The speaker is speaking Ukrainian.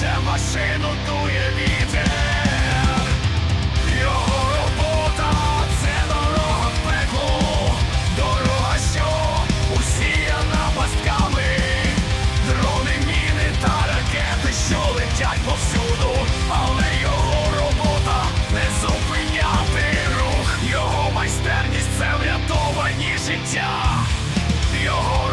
Це машину дує вітер. Його робота це дорога в дорога, що усіяна пастками, дрони, міни та ракети, що летять повсюду, але його робота не зупиняти рух, його майстерність це врятовані життя. Його